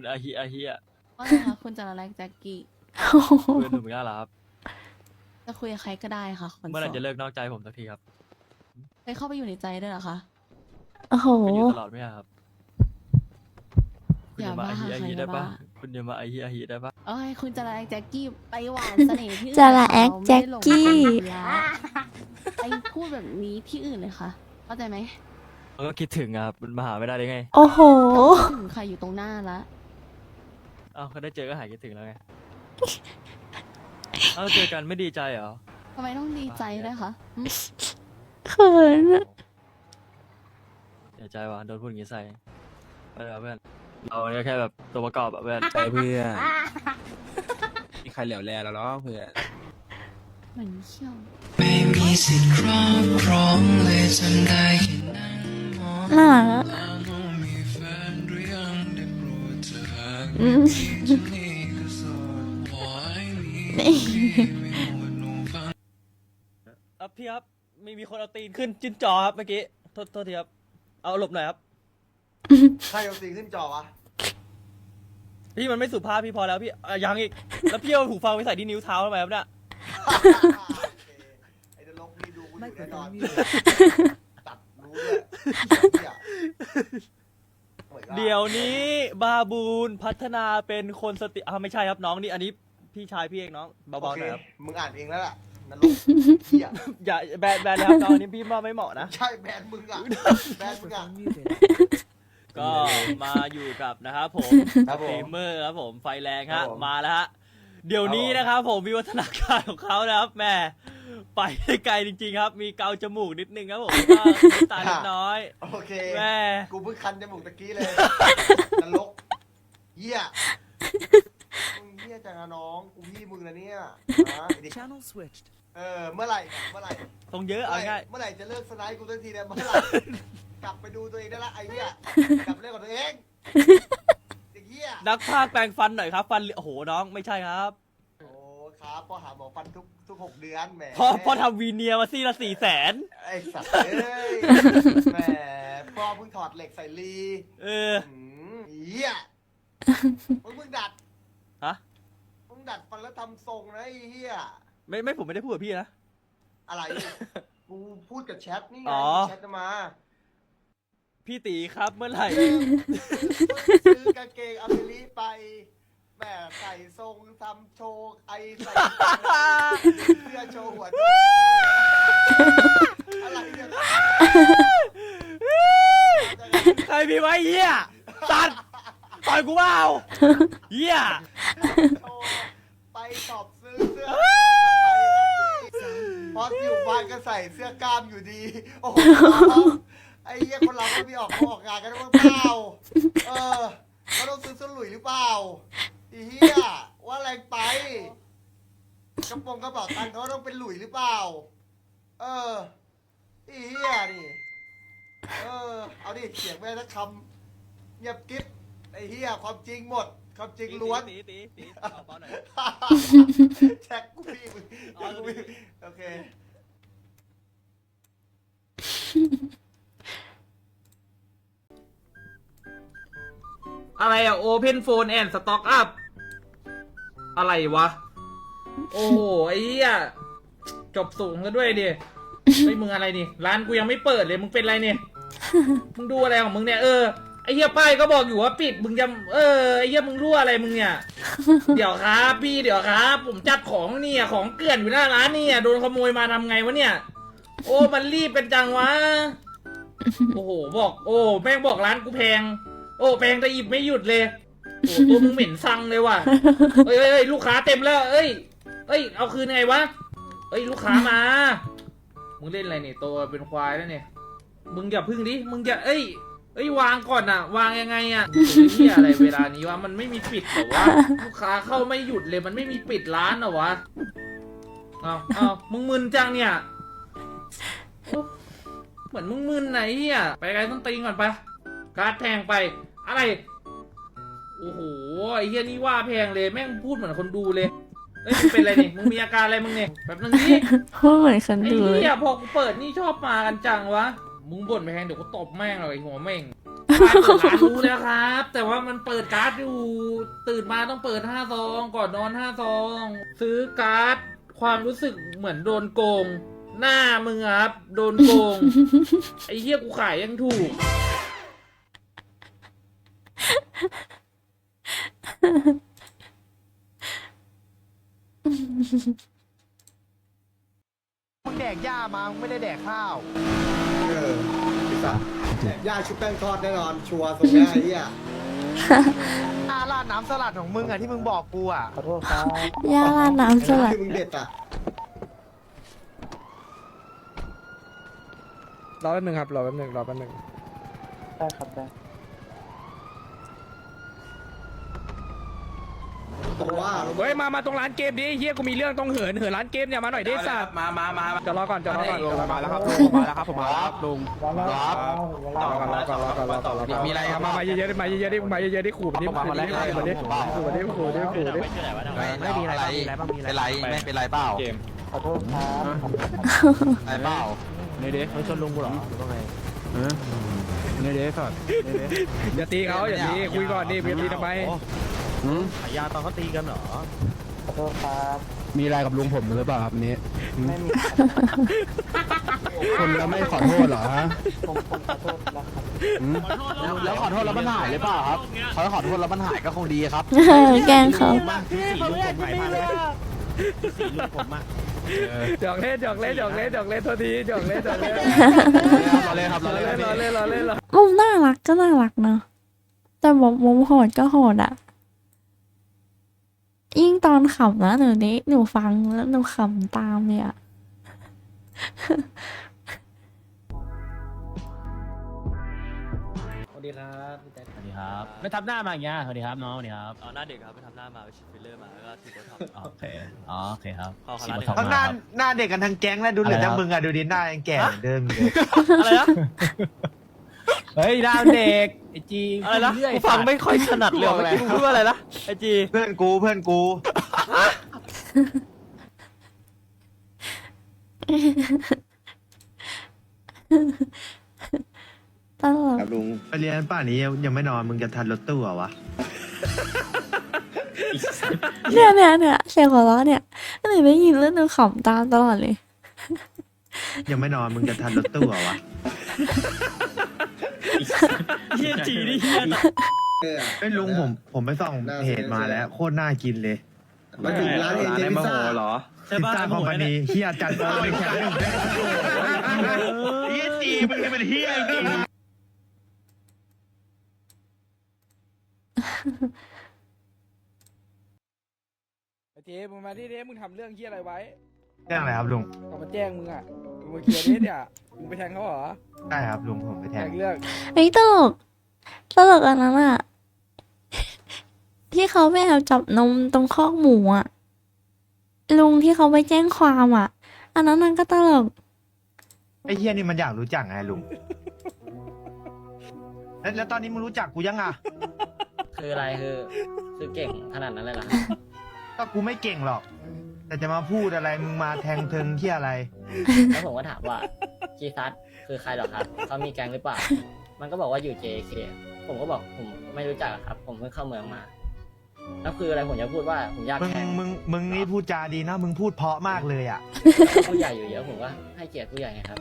คุณอาฮิอาฮิอะว่าไงคะคุณจาราแลกแจ็คกี้คุยกับหนุ่มอีกแล้วเหรอครับจะคุยกับใครก็ได้ค่ะคนเมื่อไหร่โสจะดเลิกนอกใจผมสักทีครับเคยเข้าไปอยู่ในใจด้วยเหรอคะ โอ้โห คุณอยู่ตลอดไหมอะครับคุณอย่อาย่ามาบ้าอาฮิอาใครฮิอย่าได้ปะบ้า คุณอย่ามาอาฮิอาฮิได้ปะเอ้ยคุณจาราแลกแจ็คกี้ไปหวานเสน่ห์ที่อื่นจาราแอ็กเขาแจ็คกี้ไม่ได้หลงรักไปพูดแบบนี้ที่อื่นเลยค่ะเข้าใจไหมมันก็คิดถึงอะครับมันมาหาไม่ได้เลยไง โอ้โห ถึงใครอยู่ตรงหน้าละเอ้าเขาได้เจอก็หายคิดถึงแล้วไงเอ้าเจอกันไม่ดีใจเหรอ ทำไมต้องดีใจด้วยคะหึเขินอะเสียใจว่ะโดนพูดอย่างงี้ใส่ไม่เป็นไรเพื่อน เราเนี่ยแค่แบบตัวประกอบอะเพื่อนใจเพื่อนมีใครเหลียวแลเราหรอเพื่อน เหมือนเขี้ยว ไม่มีสิทธิ์ครอบครองเลยจำได้แค่นั่งมอง น่ารัก อืไม่มมีจะนี่ก็โสดขอให้มีพี่ไม่หมดหนูฟังอะพี่ครับมีมีคนเอาตีนขึ้นจิ้นจอครับเมื่อกี้โทษโทษทีครับ เอาหลบหน่อยครับ ใครเอาตีขึ้นจอวะพี่มันไม่สุภาพพี่พอแล้วพี่อะยังอีก แล้วพี่เอาหูฟังไปใส่ที่นิ้วเท้าทำไมครับเนี่ยโอเคไอ้นรกนี่ดูกูอยู่แน่นอนตัดรู้ด้วยเหี้ย เหมือนกับเดี๋ยวนี้บาบูนพัฒนาเป็นคนสติอ่าไม่ใช่ครับน้องนี่อันนี้พี่ชายพี่เองน้องโอเบาๆเคหน่อยครับมึงอ่านเองแล้วล่ะนรกเหี้ยอย่าแบนแบนเลยครับน้องอันนี้พี่ว่าไม่เหมาะนะ ใช่แบรนด์มึงอะแบรนด์มึงอะ ก็มาอยู่กับนะครับผมครับสผมตรีมเมอร์ครับผมไฟแรงครัฮะบผม มาแล้วฮะเดี๋ยวนี้ครับผมนะครับผมวิวัฒนาการของเขานะครับแหม่ ไปได้ไกลจริงๆครับ มีเกาจมูกนิดนึงครับผมก็ตาเล็กน้อยโอเค แม่กูเพิ่งคันจมูกตะกี้เลย นรกเหี้ยมึงเหี้ยจังอะน้อง กูพี่มึงนะเนี่ยฮะไอ้เด็ก Channel switched เออ เมื่อไหร่ เมื่อไหร่ ตรงเยอะเอาง่ายเมื่อไหร่จะเลิกสไนด์กูสักทีเนี่ยเมื่อไหร่ กลับไปดูตัวเองได้ละไอ้เหี้ย กลับเรื่องของตัวเองไอ้เหี้ย นักพากย์แปลงฟันหน่อยครับ ฟันโอ้โหน้องไม่ใช่ครับโอ้ ครับพอหาหมอฟันทุกทุกหกเดือนแหมพอพอทำวีเนียร์มาซี่ละสี่แสนไอ้สัตว์เอ้ยแหมพ่อเพิ่งถอดเหล็กใส่ลีเออหืมเหี้ยมึงเพิ่งดัดฮะ มึงดัดฟันแล้วทำทรงนะไอ้เหี้ยไม่ไม่ผมไม่ได้พูดกับพี่นะ อะไร กูพูดกับแชทนี่ไงอ๋อ แชทมา พี่ตีครับเมื่อไหร่ ซื้อกางเกงอาเมริไป แบบใส่ทรงทำโชว์ไอใส่เสื้อโชว์หัวอะไรเนี่ยใครมีไว้เหี้ยตัดต่อยกูเปล่าเหี้ยโชว์ไปสอบซื้อเสื้อพออยู่บ้านก็ใส่เสื้อกล้ามอยู่ดี โอ้โหไอ้เหี้ยคนเราก็มีออกออกงานกันว่าเปล่าเออเขาต้องซื้อเสื้อหลุยหรือเปล่าไอ้เหี้ยว่าแรงไปกระโปรงกระเป๋าตังค์เขาต้องเป็นหลุยหรือเปล่า เอออ้เหี้ยนี่เออ เอาดิเสียงแม่สักคำเงียบกิ๊บไอ้เหี้ยความจริงหมด ความจริงล้วนตีตีตีตีเบาหน่อยแท็กกูพี่มึงอ๋อกูพี่โอเค อะไรอะ Open Phone and Stock Up อะไรวะ โอ้โห ไอ้เหี้ยจบสูงกันด้วยดิเฮ้มึงอะไรนี่ ร้านกูยังไม่เปิดเลยมึงเป็นอะไรเนี่ย มึงดูอะไรของมึงเนี่ยเออไอ้เหี้ยป้ายก็บอกอยู่ว่าปิดมึงจะเออไอ้เหี้ยมึงรั่วอะไรมึงเนี่ย เดี๋ยวครับพี่เดี๋ยวครับ ผมจัดของเนี่ยของเกลื่อนอยู่หน้าร้านเนี่ยโดนขโมยมาทำไงวะเนี่ย โอ้มันรีบเป็นจังวะ โอ้โหบอก โอ้แม่งบอกร้านกูแพง โอ้แพงแต่หยิบไม่หยุดเลยโอ้ตัวมึงเหม็นซังเลยว่ะเอ้ยเอ้ยเอ้ยลูกค้าเต็มแล้ว เอ้ย เอ้ย เอาคืนไงวะ เอ้ย ลูกค้ามา มึงเล่นอะไรเนี่ยตัวเป็นควายแล้วเนี่ย มึงอย่าพึ่งดิ มึงอย่าเอ้ย เอ้ยวางก่อนอะวางยังไงอะเฮ้ยอะไรเวลานี้วะ มันไม่มีปิดเหรอวะ ลูกค้าเข้าไม่หยุดเลย มันไม่มีปิดร้านเหรอวะ เอาเอามึงมึนจังเนี่ย เหมือนมึงมึนไหนเฮียไปไกลต้นตีนก่อนไป การ์ดแพงไป อะไร โอ้โห ไอ้เฮียนี่ว่าแพงเลย แม่งพูดเหมือนคนดูเลยเอ้ยมึงเป็นอะไรนี่มึงมีอาการอะไรมึงเนี่ยแบบนึงนี่พูดเหมือนคนไอ้ดูเลยเฮียพอกูเปิดนี่ชอบมากันจังวะ มึงบ่นแพงเดี๋ยวกูตบแม่งเลยไอ้หัวแม่งมาเปิดร้านรู้แล้วครับ แต่ว่ามันเปิดการ์ดอยู่ ตื่นมาต้องเปิดห้าซองก่อนนอนห้าซอง ซื้อการ์ดความรู้สึกเหมือนโดนโกง หน้ามึงอะครับ โดนโกง ไอ้เหี้ยกูขายยังถูก มึงแดกหญ้ามามึงไม่ได้แดกข้าว เออไอ้สัสย่าชุบแป้งทอดแน่นอนชัวร์ตรงเนี้ยไอ้เหี้ยอาราดน้ำสลัดของมึงอะที่มึงบอกกูอะ ขอโทษครับ ยาลาดน้ำสลัด ที่มึงเด็ดอะ รอแป๊บนึงครับ รอแป๊บนึงรอแป๊บนึงบ อกว่าเฮ้ยมามาตรงร้านเกมดิเฮียกูมีเรื่องต้องเหินเหินร้านเกมเนี่ยมาหน่อยดิสัตว์มามามามาจะรอก่อนจะรอก่อนลงมาแล้วครับมาแล้วครับผมมาแล้วครับลุงครับรอก่อนรอก่อนรอก่อนรอก่อนรอก่อนมีอะไรครับมามาเยอะๆดิมาเยอะๆดิมาเยอะๆดิขู่มันดิขู่มันดิขู่มันดิขู่มันดิขู่มันดิขู่มันดิไม่ใช่ไหนวะทำไมไม่มีอะไรเป็นไรไม่เป็นไรเปล่าเกมขอโทษครับอะไรเปล่าอย่าตีเขาอย่าตีคุยก่อนดิอย่าตีทำไม มีอะไรกับลุงผมหรือเปล่าครับนี้ไม่มีคนแล้วไม่ขอโทษเหรอฮะผมขอโทษแล้วแล้วขอโทษแล้วมันหายหรือเปล่าครับเขาขอโทษแล้วมันหายก็คงดีครับแกล้งเขาหยอกเล่นหยอกเล่นหยอกเล่นหยอกเล่นโทษทีหยอกเล่นหยอกเล่นรอเล่นครับรรออเล่เล่นนรอเล่นรอเล่นรอมุมน่ารักก็น่ารักเนาะแต่บอกมุมโหดก็โหดอะ ยิ่งตอนขำนะหนูนี้หนูฟังแล้วหนูขำตามเลยอะสวัสดีครับพี่แจ๊คสวัสดีครับ ไม่ทับหน้ามาอย่างเงี้ยสวัสดีครับน้องสวัสดีครับเอาหน้าเด็กครับไปทำหน้ามาไปฉีดฟิลเลอร์มาแล้วก็ฉีดโบท็อกซ์ โอเคอ๋อโอเคครับเข้าคณะหนึ่งเขาหน้าหน้าเด็กกันทั้งแก๊งแล้วดูเหลือแต่มึงอะดูดิหน้ายังแก่เหมือนเดิมอยู่เลยอะไรนะ เฮ้ยดาวเด็กไอจีอะไรนะกูฟังไม่ค่อยถนัดเลยเมื่อกี้มึงพูดว่าอะไรนะไอจีเพื่อนกูเพื่อนกูตลกครับลุงไปเรียนป่านนี้ยังไม่นอนมึงจะทันรถตู้เหรอวะเนี่ยเนี่ยเนี่ยเสียงหัวเราะเนี่ยหนูได้ยินแล้วหนูขำตามตลอดเลย ยังไม่นอนมึงจะทันรถตู้เหรอวะ เฮียจีนี่เฮียนะ เออ ไอ้ยลุงผมผมไปส่องเพจมาแล้ว โคตรน่ากินเลยมาถึงร้านเอเจพิซซ่าใช่พิซป่ะซ่าคอมพานีเฮียจัดมาเป็นแค่หนึ่งเฮียจีมึงจะเป็นเฮียจริงไอ้เจ๊มึงมาที่เจ๊มึงทำเรื่องเฮียอะไรไว้เรื่องอะไรครับลุง เขามาแจ้งมึงอะ มึงมาเคลียร์ดิเนี่ยมึงไปแทงเขาเหรอใช่ครับลุงผมไปแทแทงงเรื่องไอ้ยตลกตลกอันนั้นอะที่เขาไปแอบจับนมตรงคอกหมูอะลุงที่เขาไปแจ้งความอะอันนั้นนั่นก็ตลกไอ้เฮียนี่มันอยากรู้จักไงลุง แล้วแล้วตอนนี้มึงรู้จักกูยังอะคืออะไรคือคือเก่งขนาดนั้นเลยเหรอ ก็กูไม่เก่งหรอก แต่จะมาพูดอะไรมึงมาแทงเทิงที่อะไร แล้วผมก็ถามว่าจีซัสคือใครเหรอครับเขามีแก๊งหรือเปล่า มันก็บอกว่าอยู่ JK ผมก็บอกผมไม่รู้จักครับ ผมเพิ่งเข้าเมืองมา แล้วคืออะไรผมจะพูดว่าผมอยากมึงแข่งมึงมึงนี่พูดจาดีนะ มึงพูดเพราะมากเลยอะผู้ใหญ่อยู่เยอะผมก็ให้เกียรติผู้ใหญ่ไงครับ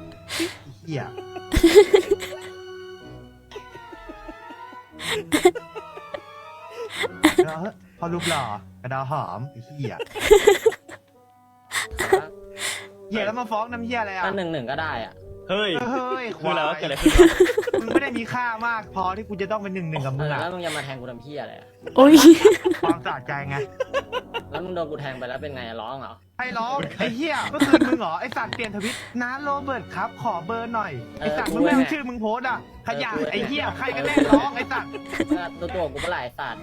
เฮียแล้วพอรูปหล่อกระดาหอมไอ้เฮีย เฮียแล้วมาฟ้องน้ำเฮียอะไรอะ ถ้าหนึ่งหนึ่งก็ได้อะเฮ้ย เฮ้ยคคือวาอะไรวะยเกิดอะไรขึ้นวะมึงไม่ได้มีค่ามากพอที่กูจะต้องเป็นหนึ่งหนึ่งกับเอมึงออะแล้วมึงจะมาแทงกูทำพี่อะไรอะโอ้ย ความสะใจไง แล้วมึงโดนกูแทงไปแล้วเป็นไงอะร้องเหรอ ไอ้ร้องไอ้เหี้ยเมื่อคืนมึงเหรอไอ้สัตว์เปลี่ยนทวิตน้าโรเบิร์ตครับ ขอเบอร์หน่อยไอ้สัตว์มึงไม่รู้ชื่อมึงโพสต์อะขยะไอ้เหี้ยใครกันแน่ร้องไอ้สัตว์ตัวตัวกูเปล่าไอ้สัตว์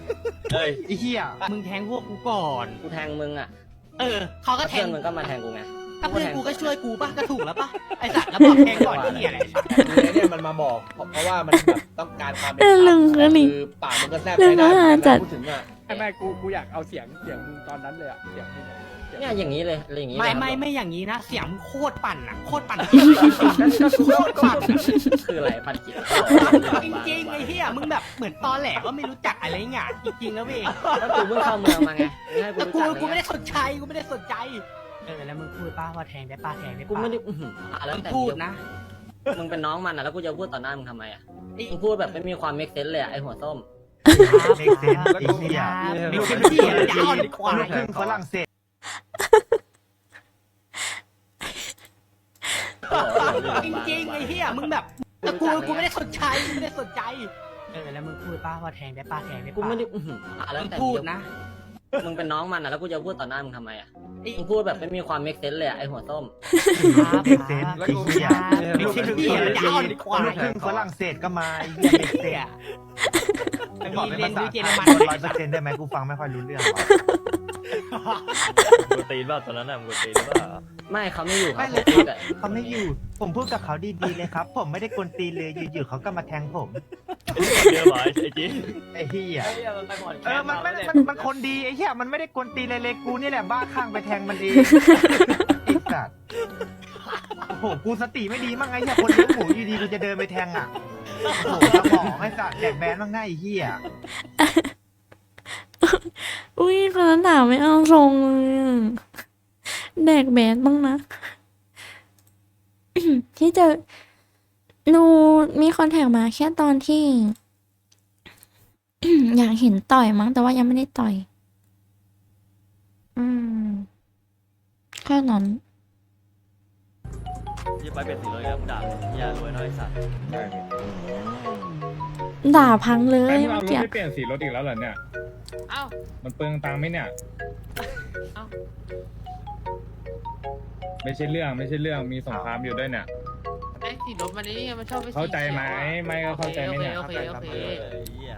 เฮ้ย ไอ้เหี้ยมึงแทงพวกกูก่อน กูแทงมึงอะเออเขาก็แล้วแทเพื่องนมึงก็มาแทงกูไง ก็เพื่อนกูก็ช่วยกูป่ะก็ถูกแล้วป่ะไอสัตว์แล้วบอกแทงก่อนที่อะไรเนี่ยมันมาบอกเพราะว่ามันแบบต้องการความเป็นเออลุงก็นี่คือปากมันก็แซ่บลุงก็หาจัดพูดถึงอะไม่ไม่กูกูอยากเอาเสียงเสียงมึงตอนนั้นเลยอะเสียงมึงเนี่ยอย่างนี้เลยอะไรอย่างนี้ไม่เลยครับไม่ไม่อย่างนี้นะเสียงโคตรปั่นอะโคตรปั่นโคตรปั่นคืออะไรปั่นจิตจริงๆไอ้เหี้ยมึงแบบเหมือนตอแหลว่าไม่รู้จักอะไรเงี้ยจริงๆแล้วเองแล้วกูเพิ่งเข้าเมืองมาไงไม่ให้กูรู้กูจักกูไม่เลยได้สนใจกูไม่ได้สนใจ เออแล้วมึงพูดป้าว่าแทงได้ป้าแทงได้กูป้าไม่ได้อื้อหืออะแล้วมึงแต่พูดนะ มึงเป็นน้องมันนะแล้วกูจะพูดต่อหน้ามึงทำไมอะไอ้มึงพูดแบบไม่มีความเมคเซนเลยอะไอหัวส้ม เด็กเซนไอ้เหี้ยเด็กเซนที่ยาวดีกว่าครึ่งฝรั่งเศสจริงๆไอ้เหี้ยมึงแบบกูกูไม่ได้สนใจกูไม่ได้สนใจเออแล้วมึงพูดป้าว่าแทงได้ป้าแทงได้กูป้าไม่ได้อื้อหืออะแล้วมึงแต่พูดนะ มึงเป็นน้องมันนะแล้วกูจะพูดต่อหน้ามึงทำไมอะไอ้มึงพูดแบบไม่มีความเมคเซนเลยอะไอหัวส้มเด็กเซนไอ้เหี้ยเด็กเซนที่ยาวดีกว่าครึ่งฝรั่งเศสก็มาไอ้เหี้ยเด็กเซนมึงบอกเป็นภาษาเยอรมันร้อยเปอร์เซ็นต์ได้ไหมกูฟังไม่ค่อยรู้เรื่องว่ะ กูตีนเปล่าตอนนั้นน่ะมึงกูตีนเปล่าไม่เขาไม่อยู่ครัไม่บเลย ผมพูดอะเขาไม่อยู่ ผมพูดกับเขาดีๆเลยครับ ผมไม่ได้กวนตีนเลยอยู่ๆเขาก็มาแทงผม เยอะหมายไอ้จีไอ้เหี้ยไอ้เหี้ยมันไปบ่อนเออมันไม่มันมันคนดีไอ้เหี้ยมันไม่ได้กวนตีนเลยเลยกูนี่แหละบ้าข้างไปแทงมันเองไอ้สัตว์โอ้โหกูสติไม่ดีมั้งไอ้เหี้ยคนเลี้ยงหมูอยู่ดีกูจะเดินไปแทงอะโอ้โหสมองไอ้สัตว์แดกแบนบ้างหน้าไอ้เหี้ย อุ้ยคนนั้นด่าไม่เอาทรงเลยอะแดกแบดบ้างนะที่เจะหนูมีคอนแทคมาแค่ตอนที่ อยากเห็นต่อยมั้งแต่ว่ายังไม่ได้ต่อย อืมแค่นั้นยี่ไปเป็นสีเลยครับด่าอย่ารวยน้อยสัตว์ด่าพังเลยไอ้มึงเอาเมื่อรถกี้ไปเปลี่ยนสีรถอีกแล้วเหรอเนี่ย เอ้ามันเปลืองตังค์ไหมเนี่ย เอ้า ไม่ใช่เรื่องไม่ใช่เรื่องมีสงครามอยู่ด้วยเนี่ย ไอ้สีรถมันนี่มันชอบไปสีเข้าใจไหมขียวอะไม่ก็เข้าใจไหมเนี่ย โอเคโอเคโอเคเออไอ้เหี้ย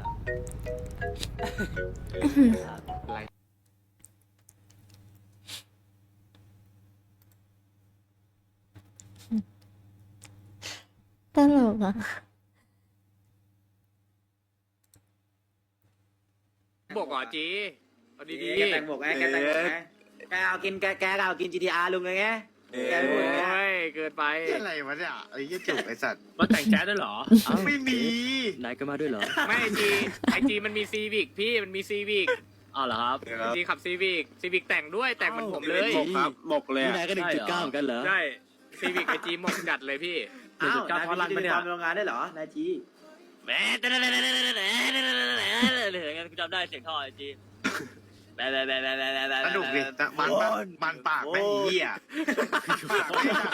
ตลกอะ บอกก่อนจีเอาดีแกแต่งบกไงแกแต่งบกไงแกเอากินแกแกเอากิน GTR ลุงเลยไงแกๆพูดไงโอ้ยเกินไปอะไรวะเนี่ยไอ้เหี้ยจุกไอ้สัตว์มาแต่งแจ๊ดด้วยเหรอ ไม่มีนายก็มาด้วยเหรอไม่จีไอจีมันมีซีวิกพี่มันมีซีวิกอ้าวเหรอครับ จีขับซีวิกซีวิกแต่งด้วยแต่งเหมือนผมเลยบกเลยนายก็หนึ่งจุดเก้าเหมือนกันเหรอ ใช่ซีวิกไอจีหมกจัดเลยพี่ อ้าว นายมีกิจกรรมโรงงานได้เหรอนายจี แหมงั้นกูจำได้เสียงท่อไอ้จีแบะแบะแบะแบะแบะแบะแบะสนุกดิแต่มันปากมันปากไม่เหี้ยปากไม่ดัง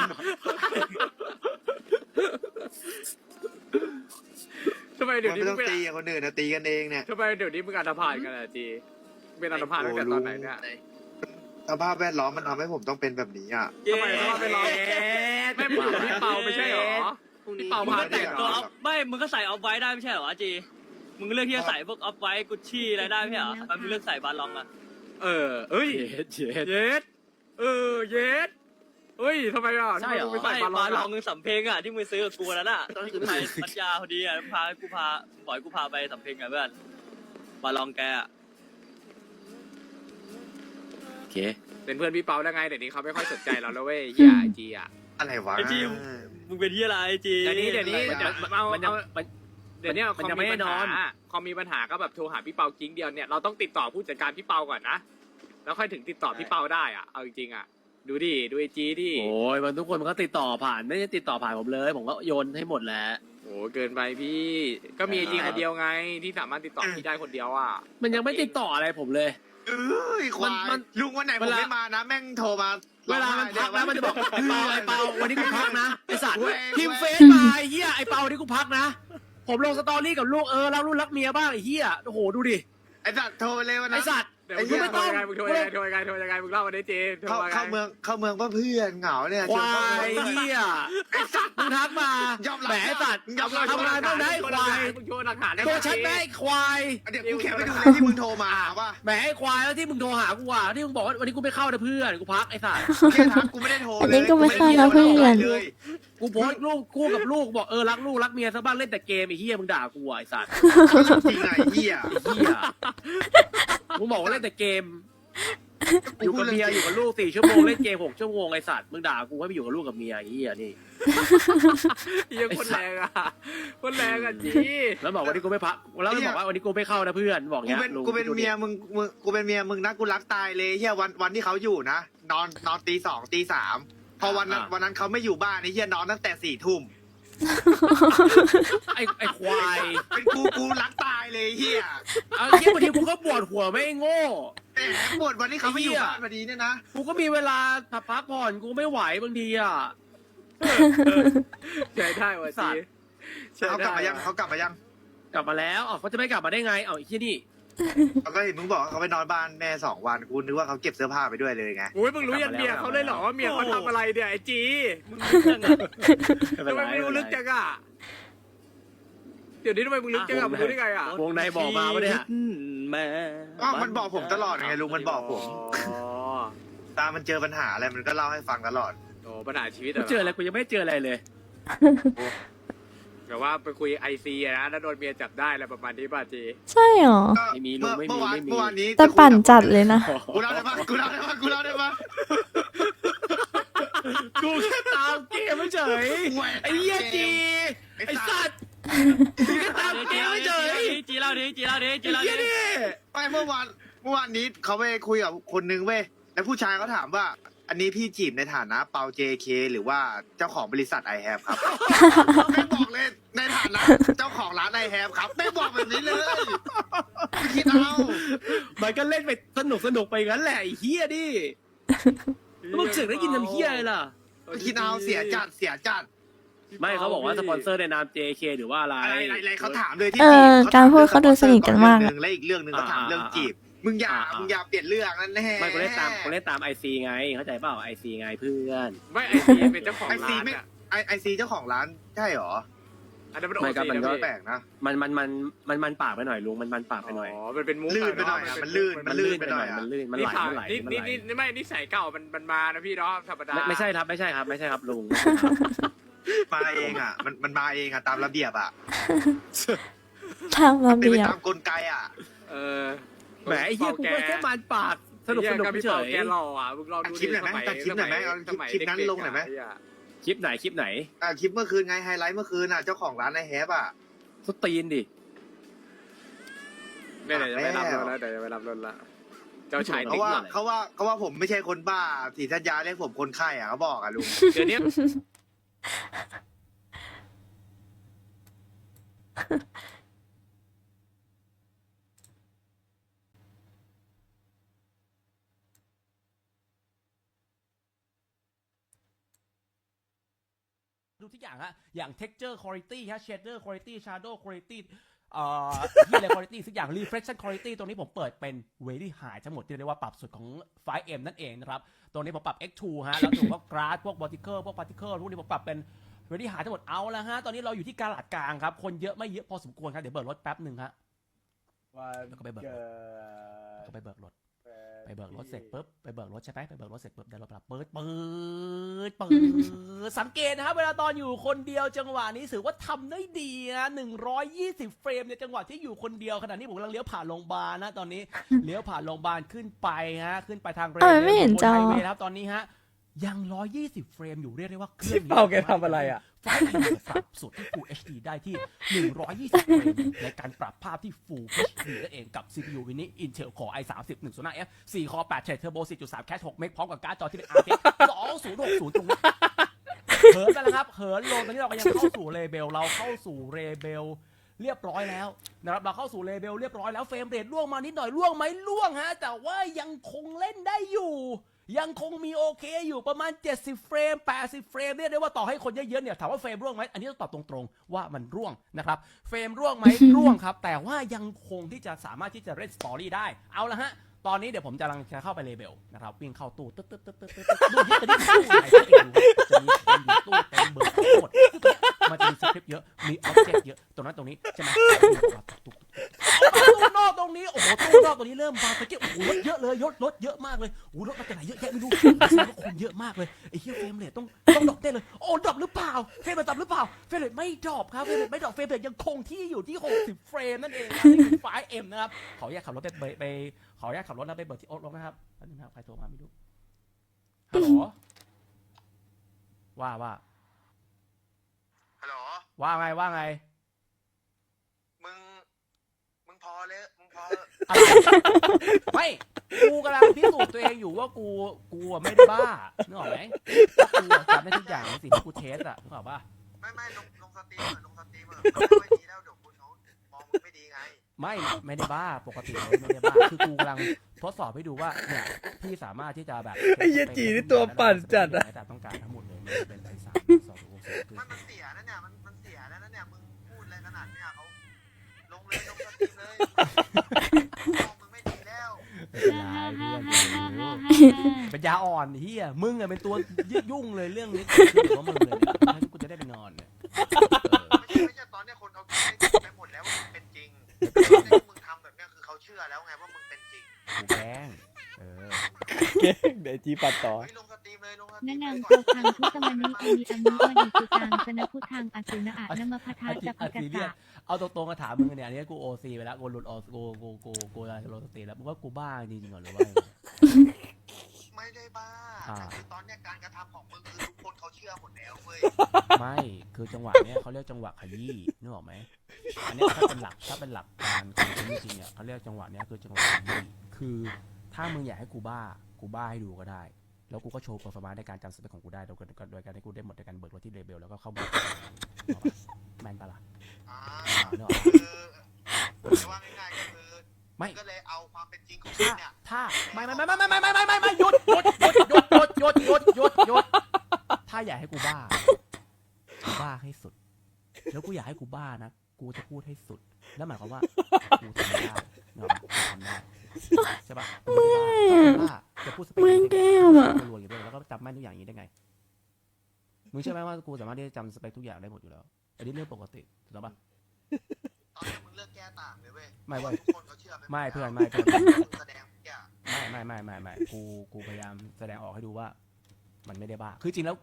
ทำไมเดี๋ยวมันนี้ไม่มึต้องงเป็นตีกับคนอื่นนะตีกันเองเนี่ยทำไมเดี๋ยวนี้มึงอันธพาลกันอะจีเป็นอันธพาลตั้งแต่ตอนไหนเนี่ยสภาพแวดล้อมมันทำให้ผมต้องเป็นแบบนี้อะ ทำไมต้องมาเป็นเราไม่เหมือนพี่เปาไม่ใช่เหรอ พี่เปาพาแต่งก็ตัวเอาไม่มึงก็ใส่เอาไว้ได้ไม่ใช่เหรอจีมึงเลือกที่จะใส่พวกเอาไว้กุชชี่อะไรได้ไม่ใช่เหรอทำไมมึงเลือกใส่บาลองอะเออเอ้ย เย็ดเย็ดเออ เย็ดเฮ้ยทำไมอะใช่เหรอทำไมมึงไม่ไม่ใส่บาบาลลอองงเงินสำเพ็งอะที่มึงซื้อกับกูนั่นอะตอนที่กูไปปัญญาพอดีอะพากูพาปล่อยกูพาไปสำเพ็งอะเพื่อนบาลองแกอะโอเค เป็นเพื่อนพี่เปาได้ไงเดี๋ยวนี้เขาไม่ค่อยสนใจเราแล้วเว้ยเฮียไอจีอะอะไรวะไอจี มึงเป็นที่อะไรไอจีเดี๋ยวนี้เดี๋ยวนี้เดี๋ยวเอาเอาเดี๋ยวนี้มันยังไม่แน่นอน คอมมีปัญหาก็แบบโทรหาพี่เปากิ้งเดียวเนี่ยเราต้องติดต่อผู้จัดการพี่เปาก่อนนะแล้วค่อยถึงติดต่อพี่เปาได้อะเอาจริงๆอะดูดิดูไอจีดิโอ้ยมันทุกคนมันก็ติดต่อผ่านไม่ได้ติดต่อผ่านผมเลย ผมก็โยนให้หมดแหล้ว โอ้เกินไปพี่ ก็มีไอจีคนเดียวไงที่สามารถติดต่อพี่ได้คนเดียวอะ มันยังไม่ติดต่ออะไรผมเลย เอ้ยควายมันลุงวันไหนผเวมลา ไม่มานะ แม่งโทรมา เวลามันพักแล้วมันจะบอกไอ้เปาไอ้เปาวันนี้กูพักนะไอ้สัตว์เว้ยพิมพ์เฟซมาไอ้เหี้ยไอ้เปาวันนี้กูพักนะ ผมลงสตอรี่กับลูกเออรักลูกรักเมียบ้างไอ้เหี้ยโอ้โหดูดิไอ้สัตว์โทรไปเลยวันไอ้นั้นสัตว์เดี๋ยว ไอ้มึงเหี้ยโทรยังไงมึงโทรยังไงโทรยังไงโทรยังไงมึงเล่ามาได้เจโทรเข้ามาไงเข้าเมืองเข้าเมืองก็เพื่อนเหงาเนี่ยควชวนเข้าเมืยองเหี้ยมึงทักมายอมรับแหมไอ้สัตว์ ยอมรับทำงานบ้างนะไอ้ควาย มึงโชว์หลักฐานได้ตัวฉันได้ไอ้ควายเดี๋ยวกูแคปไปดูเลยที่มึงโทรมาป่ะแหมไอ้ควายแล้วที่มึงโทรหากูอะที่มึงบอกว่าวันนี้กูไม่เข้านะเพื่อนกูพักไอ้สัตว์แค่ทักกูไม่ได้โทรอันเลนี้ยก็ไม่เข้านะเพื่อนเลยกูโพสต์รูปคู่กับลูกบอกเออรักลูกรักเมียซะบ้างเล่นแต่เกมไอ้เหี้ยมึงด่ากูอะไอ้สัตว์จริงไงเหี้ย ไอ้เหี้ย มึงบอกว่าเล่นแต่เกม อยู่กับเมียอยู่กับลูกสี่ชั่วโมงเล่นเกมหกชั่วโมงไอสัตว์มึงด่ากูให้ไปอยู่กับลูกกับเมียไอ้เหี้ยนี่ เหี้ยังคนแรงอะคนแรงอะจีแล้วบอกวันนี้กูไม่พักแล้วบอกว่าวันนี้กูไม่เข้านะเพื่อนบอกกูเงี้ยเป็นลุงกูเป็นดูดิเมียมึงมึงกูเป็นเมียมึงนะกูรักตายเลยเฮียวันวันที่เขาอยู่นะนอนนอนตีสองตีสามพอวันนั้นวันนั้นเขาไม่อยู่บ้านไอ้เฮียนอนตั้งแต่สี่ทุ่ม ไอไอควายเป็นกูกูรักตายเลยเฮียเอาเหี้ยบางทีกูก็ปวดหัวไม่โง่แหมปวดวันที่เขาไม่อยู่ไอ้เหี้ยบ้านพอดีเนี่ยนะกูก็มีเวลาพักผ่อนกูไม่ไหวบางทีอะใช้ได้ว่ะจีใช้เขากได้ลับมายังว่ะเขากลับมายัง กลับมาแล้วอ๋อเขาจะไม่กลับมาได้ไงเอาไอ้ที่นี่ เขาก็เห็นมึงบอกว่าเขาไปนอนบ้านแม่สองวันกูนึกว่าเขาเก็บเสื้อผ้าไปด้วยเลยไงโอ้ยมึงรู้ยันเมียเขาเลยเหรอว่าเมียเขาทำอะไรเนี่ยไอ้จีมึงไม่เป็นทำไมไรมึงรู้ลึกจังอะเดี๋ยวนี้ทำไมมึงลึกจังอะมึงรู้ได้ไงอะวงในบอกมาว่าเนี่ยแม่อ้าวมันบอกผมตลอดไงลุงมันบอกผม อ๋อตามันเจอปัญหาอะไรมันก็เล่าให้ฟังตลอดโอ้ปัญหาชีวิตกูอะเจออะไรกูยังไม่เจออะไรเลย แบบว่าไปคุยไอซีนะแล้วโดนเมียจับได้อะไรประมาณนี้ป่ะจีใช่เหรอก็ไม่มีลุงเมื่อไม่มีเมื่อวานไม่มีเมื่อวานนี้แต่ปั่นจัดเลยนะ กูเล่าได้ปะกูเล่าได้ปะกูเล่าได้ปะกูแค่ตามเกมเฉยห่วยไอ้เหี้ยจีไอ้ไอ้สัสัตตว์ว์กูแค่ตามเกมเฉยจีเล่าดิจีเล่าดิจีไอ้เล่าเหี้ยดินี่ไม่เมื่อวานเมื่อวานนี้เขาไปคุยกับคนนึงเว้ยแล้วผู้ชายเขาถามว่า อันนี้พี่จีบในฐานะเปา JK หรือว่าเจ้าของบริษัท i h a v e ครับ ไม่บอกเลยในฐานะเจ้าของร้าน i h a v e ครับ ไม่บอกแบบนี้เลยไม่คิดเอามันก็เล่นไปสนุกสนุกไปงั้นแหละไอ้เหี้ยดิมึงเสือกได้ยินทำเหี้ยอะไรล่ะ ไม่คิดเอาเสียจัดเสียจัดไม่เขาบอกว่าสปอนเซอร์ในนาม JK หรือว่าอะไร อะไรอะไรอะไรเขาถามเลยที่เออจีบการพูดเขาดูสนิทกันมากเรื่องและอีกเรื่องหนึ่งเขาถามเรื่องจีบ มึงอย่าอ่า อ่ามึ มึงอย่าเปลี่ยนเรื่องนั่นแน่ไม่กูเล่นตามกูเล่นตามไอซีไง เข้าใจเปล่าไอซีไงเพื่อน ไม่ไอซีเป็นเจ้าของไอซีร้านไม่อะไอไอซีเจ้าของร้านใช่หรออันนั้นมันโอไม่ครับซีมันนะก็พี่แปลกนะ มันมันมันมันมันปากไปหน่อยลุงมันมันปากไปหน่อย อ๋อมันเป็นมุกลื่นไปหน่อยอะมันลื่น มันลื่นไปหน่อยมันลื่นมันไหลผ่ามันไหลนี่มันนี่ไหลนี่ไม่นิสัยเก่ามันมันมานะพี่เนาะธรรมดาไม่ไม่ใช่ครับไม่ใช่ครับ ไม่ใช่ครับลุง มาเองอะ มันมันมาเองอะตามระเบียบอะทำระเป็นไปเบียบตามกลไกอะ เออ แหมไอ้เหี้ยกูก็แค่มันปากสนุกสนุกพี่เฉเปายแกหล่ออะมึงลองดูตัดคลิปหน่อยไหมสตัดคลิปหน่อยไหมเอาคลิปสมัยคลิปนั้นเด็กๆลงหน่อยไหมะเะคลิปไหนคลิปไหนอะคลิปเมื่อคืนไงไฮไลท์เมื่อคืนอะเจ้าของร้านไอแฮปอะสตีนดิไม่เดี๋ยวจะไปรับแล้รวถแล้วเดี๋ยวจะไปรับรถละเจ้าชายเขาติ๊กว่าอะไรเขาว่าเขาว่าผมไม่ใช่คนบ้าสีทัญญาเรียกผมคนไข้อะเขาบอกอะลุงเดี๋ยวนี้ ทุกอย่างฮะอย่าง texture quality ฮะ shader quality shadow quality เอ่อที่อะไร quality สักอย่าง reflection quality ตรงนี้ผมเปิดเป็น very high ทั้งหมดที่เรียกว่าปรับสุดของ 5M นั่นเองนะครับ ตรงนี้ผมปรับ X2 ฮะ แล้วถึงพวก grass พวก vertical พวก particle พวกนี้ผมปรับเป็น very high ทั้งหมดเอาแล้วฮะ ตอนนี้เราอยู่ที่กาลาดกลางครับ คนเยอะไม่เยอะพอสมควรครับ เดี๋ยวเบิกรถแป๊บหนึ่งฮะ แล้วก็ไปเบิกรถแล้วก็ไปเบิกรถ ไปเบิกรถเสร็จปุ๊บไปเบิกรถใช่ไหมไปเบิกรถเสร็จปุ๊บเดินรถไปรับเปิดเปิดเปิดสังเกตนะครับเวลาตอนอยู่คนเดียวจังหวะนี้ถือว่าทำได้ดีนะ120 เฟรมในจังหวะที่อยู่คนเดียวขณะนี้ผมกำลังเลี้ยวผ่านโรงพยาบาลนะตอนนี้ เลี้ยวผ่านโรงพยาบาลขึ้นไปฮะขึ้นไปทางเรทำไมไม่เห็นจอ บไฮเวย์นะครับตอนนี้ฮะยัง 120 เฟรมอยู่เรียกได้ว่าเครื่องนี้เปาแกทำอะไรอะ ไฟล์อินปรับสุดที่ Full HD ได้ที่ 120เฟรมในการปรับภาพที่ Full HD นั่นเองกับ CPU วินิ Intel Core i 3 0 1 0 5 F 4 Core 8 Thread Turbo 4.3 Cache 6 เมกพร้อมกับการ์ดจอที่เป็น RTX 2060 ตรงนี้เหินไปแล้วครับเหินลงตอนนี้เราก็ยังเข้าสู่เลเบลเราเข้าสู่เลเบลเรียบร้อยแล้วนะครับเราเข้าสู่เลเบลเรียบร้อยแล้วเฟรมเรทล่วงมานิดหน่อยล่วงไหมล่วงฮะแต่ว่ายังคงเล่นได้อยู่ ยังคงมีโอเคอยู่ประมาณ 70 เฟรม 80 เฟรมเรียกได้ว่าต่อให้คนเยอะๆเนี่ยถามว่าเฟรมร่วงไหมอันนี้ต้องตอบตรงๆ ว่ามันร่วงนะครับ เฟรมร่วงไหมร่วงครับ แต่ว่ายังคงที่จะสามารถที่จะเล่นสตอรี่ได้เอาละฮะ ตอนนี้เดี๋ยวผมจะกำลังจะเข้าไปเลเบลนะครับวิ่งเข้าตู้ตึ๊ดตึ๊ดตึ๊ดตึ๊ดตึ๊ดดูที่จะได้ตู้ไหนสักอีกดูจะมีคนอยู่ตู้เต็มเบอร์ทั้งหมดมันจะมีสคริปต์เยอะมีออบเจกต์เยอะตรงนั้นตรงนี้ใช่ไหมตู้นอกตรงนี้โอ้โหตู้นอกตรงนี้เริ่มบางตะเกียบโอ้โหรถเยอะเลยรถรถเยอะมากเลยโอ้โหรถมาจากไหนเยอะแยะไม่รู้แสดงว่าคนเยอะมากเลยไอ้เหี้ยเฟรมเรทต้องต้องดรอปได้เลยโอ้ดรอปหรือเปล่าเฟรมเรทดรอปหรือเปล่าเฟรมเรทไม่ดรอปครับเฟรมเรทไม่ดรอปเฟรมเรทยังคงที่อยู่ที่ 60 เฟรมนั่นเองนี่คือ 5M นะครับขออนุญาตขับรถไปไป ขออนุญาตขับรถแล้วไปเบิร์ที่โอ๊ตลงนะครับอันนี้นะครับใครโทรมาไม่รู้ฮัลโหลว่าว่าฮัลโหลว่าไงว่าไง มึง มึงพอเลยมึงพออะไรไม่กูกำลังพิสูจน์ตัวเองอยู่ว่ากูกูอะไม่ได้บ้านึกออกไหมว่ากูอะจำได้ทุกอย่างในสิ่งที่กูเทสอะนึกออกป่ะไม่ไม่ลงลงสตรีมลงสตรีมไม่ดีแล้วเดี๋ยวคุณเขามองมึงไม่ดี ไงไม่ไม่ได้บ้าปกติเลยไม่ได้บ้าคือกูกำลังทดสอบให้ดูว่าเนี่ยพี่สามารถที่จะแบบไอ้เหี้ยจีนี่ตัวปั่นจัดอะ แต่ต้องการทั้งหมดเลยไม่ว่าจะเป็นไอสามสองหกสี่คือ มันมันเสียนะเนี่ย มันมันเสียแล้วนะเนี่ย มึงพูดอะไรขนาดเนี้ยเขาลงเลยลงสตรีมเลยมองมึงไม่ดีแล้ว ไม่เป็นไรเพื่อนเป็นยาอ่อนเฮียมึงอะเป็นตัวยุ่งเลยเรื่องนี้เกี่ยวกับมึงเลยเนี่ยให้กูจะได้ไปนอนเนี่ย กูแกล้งเออเก่งเดี๋ยวจีปัดต่อ เฮ้ยลงสตรีมเลยลงสตรีแนะมเลยนำก่ตัอวนทางพุทธมณีอนีอนุวดีสุตังสนพุทธังอสุนะอะนมพัทธาอาทิจักอากัทิสเรียสะกเอาตรงๆกระถามมึงเนี่ยอันนี้กูโอซีไปแล้วกูหลุดออกูกูกูกูจะโรสตีแล้วมึงว่ากูบ้าจริงๆเหรอหรือว่ายังไง ไม่ได้บ้าอ่า แต่คือตอนเนี้ยการกระทำของมึงคือทุกคนเขาเชื่อหมดแล้วเว้ยไม่คือจังหวะเนี้ยเขาเรียกจังหวะขยี้นึกออกไหมอันเนี้ยถ้าเป็นหลักถ้าเป็นหลักการของจริงๆเนี่ยเขาเรียกจังหวะเนี้ยคือจังหวะขยี้คือถ้ามึงอยากให้กูบ้ากูบ้าให้ดูก็ได้ แล้วกูก็โชว์เปอร์ฟอร์มานซ์ในการจำสเปคของกูได้โดยการโดยการให้กูได้หมดในการเบิกรถที่เลเบลแล้วก็เข้ามาแมนปะล่ะอ่าเนอะคือจะว่าง่ายๆก็คือ ไม่ ก็เลยเอาความเป็นจริงของถ้าเนี่ย ถ้าไม่ไม่ไม่ไม่ไม่ไม่ไม่ไม่ไม่หยุดหยุดหยุดหยุดหยุดหยุดหยุดหยุดหยุดถ้าอยากให้กูบ้ากูบ้าให้สุด แล้วกูอยากให้กูบ้านะ กูจะพูดให้สุด แล้วหมายความว่ากูทำได้เนกอะกูทำได้ใช่ป่ะกูไม่ได้บ้าจะพูดสเปคมึงแก้วอะกูรวยอยู่ด้วยแล้วก็จำแม่นทุกอย่างอย่างนี้ได้ไงมึงเชื่อไหมว่ากูสามารถที่จะจำสเปคทุกอย่างได้หมดอยู่แล้ว อันนี้เรื่องปกติถูกต้องปะตอนนี้มึงเลิกแก้ต่างเลยเว้ย ไม่เว้ยทุกคนเขาเชื่อปหดไม่เพื่อนแล้วไม่เพื่อนมึงแสดงทุกอย่างไม่ไม่ไม่ไม่ไม่กูกูพยายามแสดงออกให้ดูว่า มันไม่ได้บ้าคือจริงแล้ว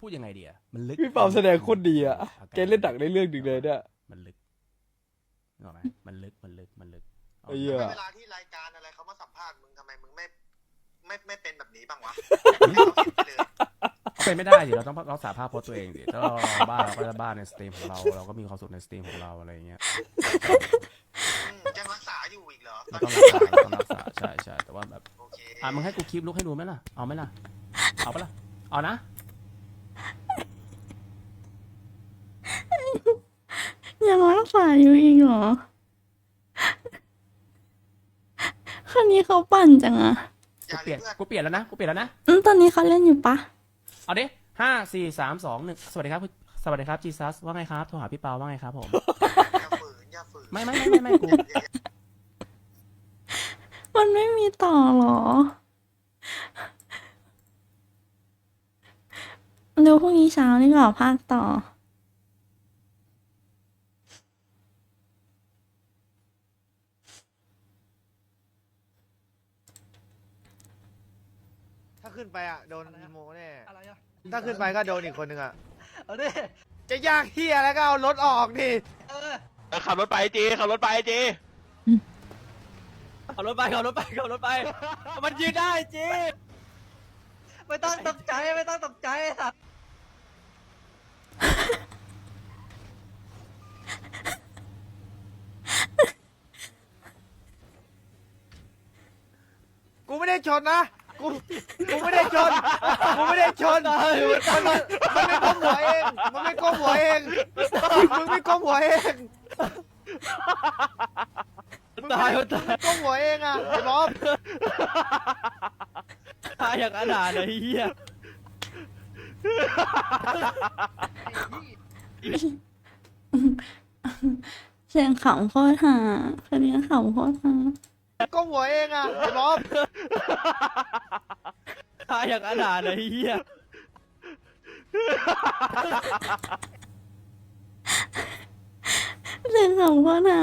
พูดยังไงดีอะมันลึกพี่เปาแสดงโคตรดีอะแกเล่นดักได้เรื่องหนึ่งเลยเนี่ย มันลึกนึกออกไหมมันลึกมันลึกมันลึกเอาไอ้เหี้ยเวลาที่รายการอะไรเขามาสัมภาษณ์มึงทำไมมึงไม่ ไม่ไม่เป็นแบบนี้บ้างวะให้เขาเห็นไปเลย เป็นไม่ได้สิเราต้องรักษาภาพพจน์ตัวเองสิถ้าเราบ้าเราก็จะบ้าในสตรีมของเราเราก็มีความสุขในสตรีมของเราอะไรอย่างเงี้ยอืมยังรักษาอยู่อีกเหรอเราต้องรักษาเราต้องรักษาใช่ใช่แต่ว่าแบบโอเคอะมึงให้กูคลิปลุกให้ดูไหมล่ะเอาไหมล่ะเอาปะล่ะเอานะยังรักษาอยู่อีกเหรอคนนี้เขาปั่นจังอะอย่ากูเปลี่ยนเพื่อนกูเปลี่ยนแล้วนะกูเปลี่ยนแล้วนะ อืมตอนนี้เขาเล่นอยู่ปะ เอาดิห้าสี่สามสองหนึ่งสวัสดีครับคุณสวัสดีครับจีซัสว่าไงครับโทรหาพี่เปาว่าไงครับผม อย่าฝืนอย่าฝืนไม่ไม่ไม่ไม่ไม่กู มันไม่มีต่อเหรอเร็วพรุ่งนี้เช้านี่ก็ภาคต่อ ถ้าขึ้นไปอะ โดนโมแน่ ถ้าขึ้นไปก็โดนอีกคนนึงอะจะยากเฮียแล้วก็เอารถออกดิขับรถไปจีขับรถไปจีขับรถไปขับรถไปขับรถไป มันยืนได้จีไม่ต้องตกใจไม่ต้องตกใจสัตว์กูไม่ได้ชนนะ กู กูไม่ได้ชน กูไม่ได้ชนมันมันมันไม่ก้มหัวเอง มันไม่ก้มหัวเอง มึงไม่ก้มหัวเองมึงตายไม่มันตายก้มหัวเองอะไอ้บ๊อบตายอย่างอนาถเลยไอ้เฮียเสียงขำโคตรหาคนนี้ขำโคตรหา ก้มหัวเองอะไอ้บ๊อบตายอย่างอนาถเลยไอ้เฮียเเสียงขำโคตรฮา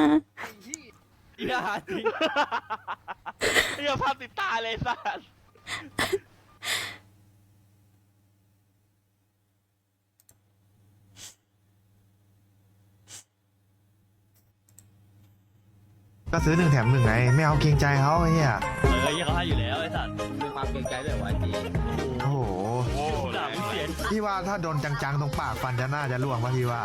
อย่าจริงอย่าภาพติดตาเลยสัส ก็ซื้อหนึ่งแถมหนึ่งไง ไม่เอาเกรงใจเขาไอ้เหี้ยเออยี่เขาให้อยู่แล้วไอ้สัสมีความเกรงใจด้วยวะจีโอ้โห ด่าไม่เสียพี่ว่าถ้าโดนจังๆ ตรงปากฟันจะน่าจะล่วงป่ะพี่ว่า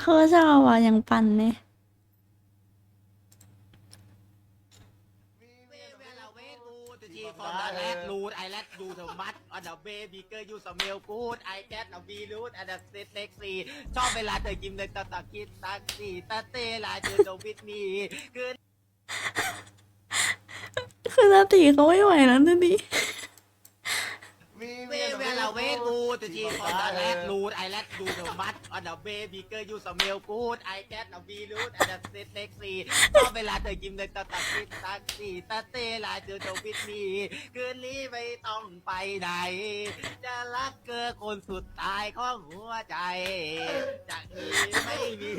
เขาชอบอะอย่างปั่นเนี่ย อนอเบบีเกอร์ยูสเมลกูดไอแคทราบีรูทอันดับเซตเล็กซีชอบเวลาเธอกินเลยตาตาคิดตักซี่ตาเตะลายเจอโดวิทมีคือคือสติเขาไม่ไหวแล้วนะนี่ มีเวเวลาเวกูตจีคอนดแรดรูดไอแลดดูเดมัตอันเดอร์เบบีเกอร์ยูสเมลกูดไอแคทเดอร์บีรูดอันเดอร์เซตเล็กซีชอบเวลาเธอกินเด็ตาตัดติดตักสีตาเตลาเจอเธอวิทมีคืนนี้ไม่ต้องไปไหน จะรักเกอร์คนสุดท้ายของหัวใจ จากนี้ไม่มี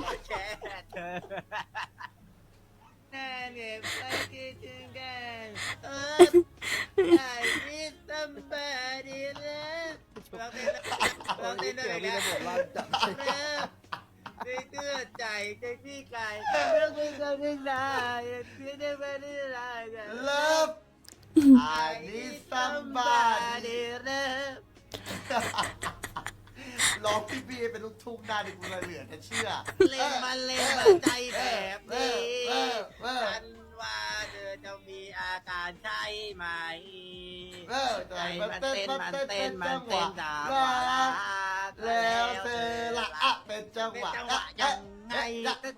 ครแค่เธอ น่เนี่ยไม่คิดถึงกันเออ I need somebody love เราเป็นเราเป็นอะไรนะไม่เชื่อใจใจพี่ไก่เรื่องไม่เคยไม่ได้พี่ได้ไม่ได้ได้ Love I need somebody love ร้องพี่บีเป็นลูกทุ่งได้ดิกูเลยเหลือจะเชื่อเล่นมาเล่นมาใจแบบนี้ฉันว่าเธอจะมีอาการใช่ไหมใจมันเต้นมันเต้นมันเต้นจังหวะแล้วเธอละอะเป็นจังหวะเป็นจังหวะยังไงเอ๊ะ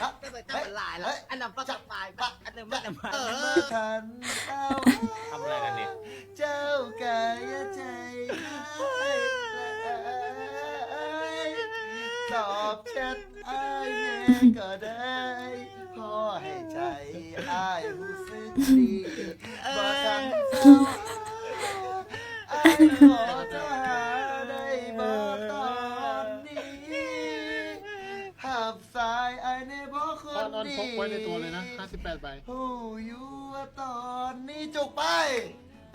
ก็เป็นจังหวะลายแล้วอันนั้นก็จะไปปะอันนั้นไม่ได้มาเออฉันเอาทำอะไรกันเนี่ยเจ้ากายใจให้ ตอบแชทไอ้ายแน่ก็ได้พอให้ใจไอ้ายรู้สึกดีบ่ทันเศร้าไอ้ายขอเธอหาได้บ่ตอนนี้ห้ามสายไอ้ายในบ่คนดีพกไว้ในตัวเลยนะ 58ใบหูอยู่ว่าตอนนี้จุกไป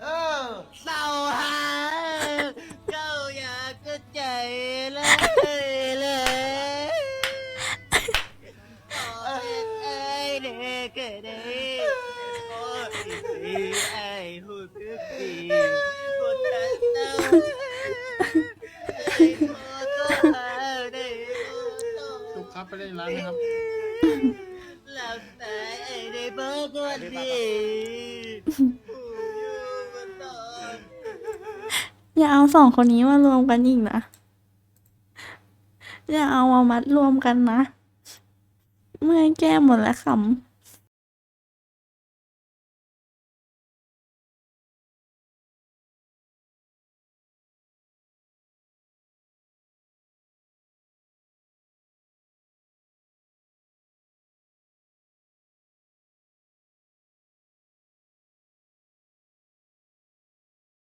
เออเศร้าหาเจ้าอยากจะใจเลยเลยโอ้ยไอ้เด็กเด็กโอ้ยสิไอ้หูสึกดีกดดันเต้าไอ้พอก็หาได้ ทุกครับไปเล่นร้านนะครับ แล้วแต่ไอ้ได้บอกว่าดีหูอยู่มาตอน อย่า เอาสองคนนี้มารวมกันอีกนะอย่าเอามามัดรวมกันนะ เมื่อแก้หมดแล้วขำ